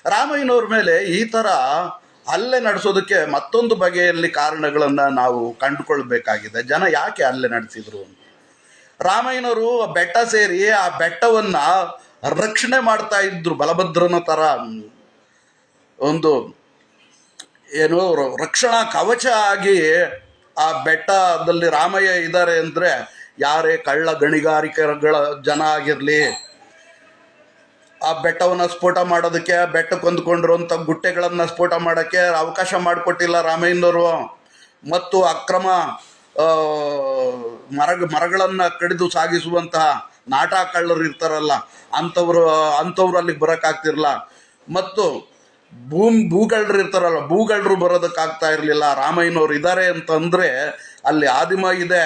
ರಾಮಯ್ಯನವ್ರ ಮೇಲೆ ಈ ಥರ ಹಲ್ಲೆ ನಡೆಸೋದಕ್ಕೆ ಮತ್ತೊಂದು ಬಗೆಯಲ್ಲಿ ಕಾರಣಗಳನ್ನು ನಾವು ಕಂಡುಕೊಳ್ಬೇಕಾಗಿದೆ. ಜನ ಯಾಕೆ ಹಲ್ಲೆ ನಡೆಸಿದ್ರು ರಾಮಯ್ಯನವರು ಬೆಟ್ಟ ಸೇರಿ ಆ ಬೆಟ್ಟವನ್ನು ರಕ್ಷಣೆ ಮಾಡ್ತಾ ಇದ್ರು, ಬಲಭದ್ರನ ಥರ ಒಂದು ಏನು ರಕ್ಷಣಾ ಕವಚ ಆಗಿ ಆ ಬೆಟ್ಟದಲ್ಲಿ ರಾಮಯ್ಯ ಇದ್ದಾರೆ ಅಂದರೆ ಯಾರೇ ಕಳ್ಳ ಗಣಿಗಾರಿಕೆಗಳ ಜನ ಆಗಿರಲಿ, ಆ ಬೆಟ್ಟವನ್ನು ಸ್ಫೋಟ ಮಾಡೋದಕ್ಕೆ, ಆ ಬೆಟ್ಟಕ್ಕೆ ಹೊಂದ್ಕೊಂಡಿರುವಂಥ ಗುಟ್ಟೆಗಳನ್ನು ಸ್ಫೋಟ ಮಾಡೋಕ್ಕೆ ಅವಕಾಶ ಮಾಡಿಕೊಟ್ಟಿಲ್ಲ ರಾಮಯ್ಯನವರು. ಮತ್ತು ಅಕ್ರಮ ಮರ ಮರಗಳನ್ನು ಕಡಿದು ಸಾಗಿಸುವಂತಹ ನಾಟಾ ಕಳ್ಳರು ಇರ್ತಾರಲ್ಲ, ಅಂಥವ್ರು ಅಂಥವ್ರು ಅಲ್ಲಿಗೆ ಬರೋಕ್ಕಾಗ್ತಿರಲ್ಲ ಮತ್ತು ಭೂಮ್ ಭೂಗಳ್ರು ಇರ್ತಾರಲ್ಲ ಭೂಗಳ್ರು ಬರೋದಕ್ಕಾಗ್ತಾ ಇರಲಿಲ್ಲ. ರಾಮಯ್ಯನವ್ರು ಇದ್ದಾರೆ ಅಂತಂದರೆ ಅಲ್ಲಿ ಆದಿಮ ಇದೆ.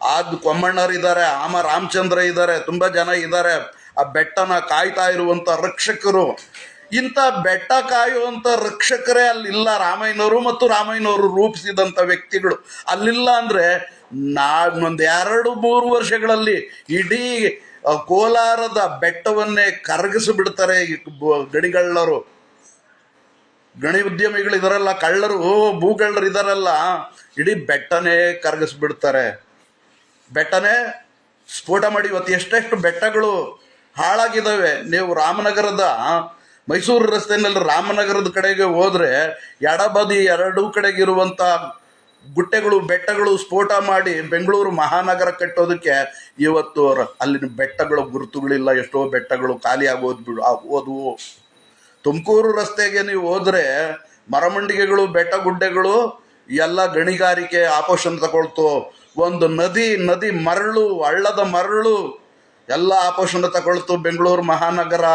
ಆದ ಕೊಮ್ಮಣ್ಣರು ಇದ್ದಾರೆ ಆಮ ರಾಮಚಂದ್ರ ಇದ್ದಾರೆ ತುಂಬ ಜನ ಇದ್ದಾರೆ ಆ ಬೆಟ್ಟನ ಕಾಯ್ತಾ ಇರುವಂಥ ರಕ್ಷಕರು. ಇಂಥ ಬೆಟ್ಟ ಕಾಯುವಂಥ ರಕ್ಷಕರೇ ಅಲ್ಲಿಲ್ಲ ರಾಮಯ್ಯನವರು ಮತ್ತು ರಾಮಯ್ಯನವರು ರೂಪಿಸಿದಂಥ ವ್ಯಕ್ತಿಗಳು. ಅಲ್ಲಿಲ್ಲ ಅಂದರೆ ನಾ ಒಂದು ಎರಡು ಮೂರು ವರ್ಷಗಳಲ್ಲಿ ಇಡೀ ಕೋಲಾರದ ಬೆಟ್ಟವನ್ನೇ ಕರಗಿಸಿಬಿಡ್ತಾರೆ ಗಣಿಗಳ್ಳರು. ಗಣಿ ಉದ್ಯಮಿಗಳು ಇದರಲ್ಲ, ಕಳ್ಳರು ಭೂಗಳ್ಳರು ಇದರಲ್ಲ, ಇಡೀ ಬೆಟ್ಟನೇ ಕರಗಿಸ್ಬಿಡ್ತಾರೆ. ಬೆಟ್ಟನೇ ಸ್ಫೋಟ ಮಾಡಿ, ಇವತ್ತು ಎಷ್ಟೆಷ್ಟು ಬೆಟ್ಟಗಳು ಹಾಳಾಗಿದ್ದಾವೆ. ನೀವು ರಾಮನಗರದ, ಮೈಸೂರು ರಸ್ತೆಯಲ್ಲಿ ರಾಮನಗರದ ಕಡೆಗೆ ಹೋದ್ರೆ ಎಡಬದಿ ಎರಡೂ ಕಡೆಗಿರುವಂಥ ಗುಟ್ಟೆಗಳು ಬೆಟ್ಟಗಳು ಸ್ಫೋಟ ಮಾಡಿ ಬೆಂಗಳೂರು ಮಹಾನಗರ ಕಟ್ಟೋದಕ್ಕೆ ಇವತ್ತು ಅಲ್ಲಿನ ಬೆಟ್ಟಗಳು ಗುರುತುಗಳಿಲ್ಲ, ಎಷ್ಟೋ ಬೆಟ್ಟಗಳು ಖಾಲಿ ಆಗೋದು ಬಿಡು ಹೋದ್ವು ತುಮಕೂರು ರಸ್ತೆಗೆ ನೀವು ಹೋದ್ರೆ ಮರಮಂಡಿಗೆಗಳು, ಬೆಟ್ಟ ಗುಡ್ಡೆಗಳು, ಎಲ್ಲ ಗಣಿಗಾರಿಕೆ ಆಪೋಷನ್ ತಗೊಳ್ತು. ಒಂದು ನದಿ ನದಿ ಮರಳು, ಹಳ್ಳದ ಮರಳು, ಎಲ್ಲ ಆಪೋಷಣ ತಗೊಳ್ತು ಬೆಂಗಳೂರು ಮಹಾನಗರ.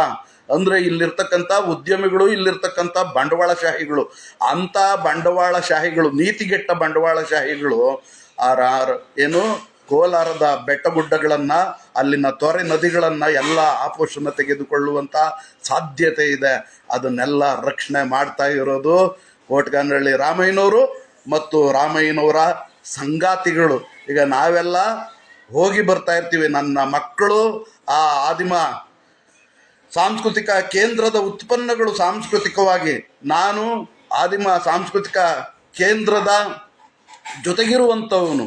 ಅಂದ್ರೆ ಇಲ್ಲಿರ್ತಕ್ಕಂಥ ಉದ್ಯಮಿಗಳು, ಇಲ್ಲಿರ್ತಕ್ಕಂಥ ಬಂಡವಾಳಶಾಹಿಗಳು ಅಂಥ ಬಂಡವಾಳಶಾಹಿಗಳು ನೀತಿಗೆಟ್ಟ ಬಂಡವಾಳಶಾಹಿಗಳು ಆ ರಾ- ಏನು, ಕೋಲಾರದ ಬೆಟ್ಟ ಗುಡ್ಡಗಳನ್ನ ಅಲ್ಲಿನ ತೊರೆ ನದಿಗಳನ್ನ ಎಲ್ಲ ಆಪೋಷಣ ತೆಗೆದುಕೊಳ್ಳುವಂತ ಸಾಧ್ಯತೆ ಇದೆ. ಅದನ್ನೆಲ್ಲ ರಕ್ಷಣೆ ಮಾಡ್ತಾ ಇರೋದು ಕೋಟ್ಗಾನಹಳ್ಳಿ ರಾಮಯ್ಯನವರು ಮತ್ತು ರಾಮಯ್ಯನವರ ಸಂಗಾತಿಗಳು. ಈಗ ನಾವೆಲ್ಲ ಹೋಗಿ ಬರ್ತಾ ಇರ್ತೀವಿ. ನನ್ನ ಮಕ್ಕಳು, ಆ ಆದಿಮ ಸಾಂಸ್ಕೃತಿಕ ಕೇಂದ್ರದ ಉತ್ಪನ್ನಗಳು ಸಾಂಸ್ಕೃತಿಕವಾಗಿ. ನಾನು ಆದಿಮ ಸಾಂಸ್ಕೃತಿಕ ಕೇಂದ್ರದ ಜೊತೆಗಿರುವಂಥವನು.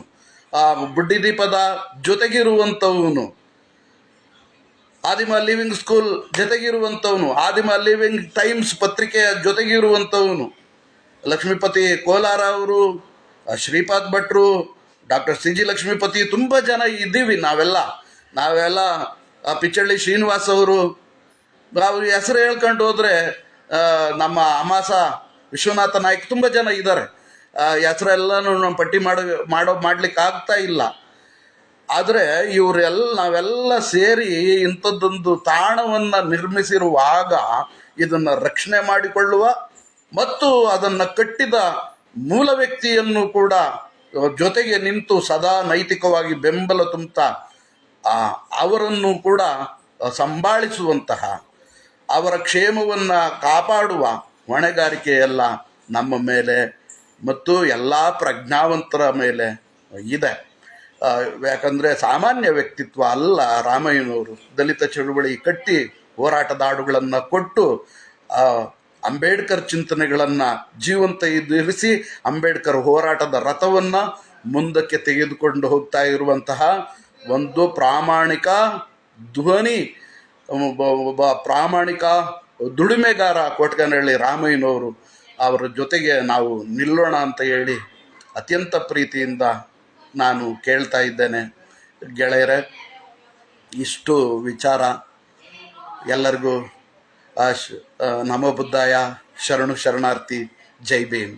ಆ ಬುಡ್ಡಿದೀಪದ ಜೊತೆಗಿರುವಂಥವನು. ಆದಿಮ ಲಿವಿಂಗ್ ಸ್ಕೂಲ್ ಜೊತೆಗಿರುವಂಥವನು. ಆದಿಮ ಲಿವಿಂಗ್ ಟೈಮ್ಸ್ ಪತ್ರಿಕೆಯ ಜೊತೆಗಿರುವಂಥವನು. ಲಕ್ಷ್ಮೀಪತಿ ಕೋಲಾರ ಅವರು ಶ್ರೀಪಾದ್ ಭಟ್ರು, ಡಾಕ್ಟರ್ ಸಿ ಜಿ ಲಕ್ಷ್ಮೀಪತಿ, ತುಂಬ ಜನ ಇದ್ದೀವಿ ನಾವೆಲ್ಲ. ನಾವೆಲ್ಲ ಪಿಚ್ಚಳ್ಳಿ ಶ್ರೀನಿವಾಸ್ ಅವರು ಅವ್ರ ಹೆಸರು ಹೇಳ್ಕೊಂಡು ಹೋದ್ರೆ ನಮ್ಮ ಅಮಾಸ ವಿಶ್ವನಾಥ ನಾಯ್ಕ ತುಂಬ ಜನ ಇದ್ದಾರೆ. ಹೆಸರೆಲ್ಲನೂ ನಮ್ಮ ಪಟ್ಟಿ ಮಾಡೋ ಮಾಡೋ, ಮಾಡ್ಲಿಕ್ಕೆ ಆಗ್ತಾ ಇಲ್ಲ. ಆದರೆ ಇವರೆಲ್ಲ, ನಾವೆಲ್ಲ ಸೇರಿ ಇಂಥದ್ದೊಂದು ತಾಣವನ್ನು ನಿರ್ಮಿಸಿರುವಾಗ ಇದನ್ನು ರಕ್ಷಣೆ ಮಾಡಿಕೊಳ್ಳುವ ಮತ್ತು ಅದನ್ನು ಕಟ್ಟಿದ ಮೂಲ ವ್ಯಕ್ತಿಯನ್ನು ಕೂಡ ಜೊತೆಗೆ ನಿಂತು ಸದಾ ನೈತಿಕವಾಗಿ ಬೆಂಬಲ ತುಂಬುತ್ತಾ ಅವರನ್ನು ಕೂಡ ಸಂಭಾಳಿಸುವಂತಹ ಅವರ ಕ್ಷೇಮವನ್ನು ಕಾಪಾಡುವ ಹೊಣೆಗಾರಿಕೆಯೆಲ್ಲ ನಮ್ಮ ಮೇಲೆ ಮತ್ತು ಎಲ್ಲ ಪ್ರಜ್ಞಾವಂತರ ಮೇಲೆ ಇದೆ. ಯಾಕಂದರೆ ಸಾಮಾನ್ಯ ವ್ಯಕ್ತಿತ್ವ ಅಲ್ಲ ರಾಮಯ್ಯನವರು. ದಲಿತ ಚಳುವಳಿ ಕಟ್ಟಿ ಹೋರಾಟದ ಹಾಡುಗಳನ್ನು ಕೊಟ್ಟು ಅಂಬೇಡ್ಕರ್ ಚಿಂತನೆಗಳನ್ನು ಜೀವಂತ ಇರಿಸಿ ಅಂಬೇಡ್ಕರ್ ಹೋರಾಟದ ರಥವನ್ನು ಮುಂದಕ್ಕೆ ತೆಗೆದುಕೊಂಡು ಹೋಗ್ತಾ ಇರುವಂತಹ ಒಂದು ಪ್ರಾಮಾಣಿಕ ಧ್ವನಿ ಒಬ್ಬ ಪ್ರಾಮಾಣಿಕ ದುಡಿಮೆಗಾರ ಕೋಟ್ಗನಹಳ್ಳಿ ರಾಮಯ್ಯನವರು ಅವರ ಜೊತೆಗೆ ನಾವು ನಿಲ್ಲೋಣ ಅಂತ ಹೇಳಿ ಅತ್ಯಂತ ಪ್ರೀತಿಯಿಂದ ನಾನು ಕೇಳ್ತಾ ಇದ್ದೇನೆ. ಗೆಳೆಯರೇ, ಇಷ್ಟು ವಿಚಾರ ಎಲ್ಲರಿಗೂ ನಮೋ ಬುದ್ಧಾಯ ಶರಣು ಶರಣಾರ್ಥಿ, ಜೈ ಭೀಮ್.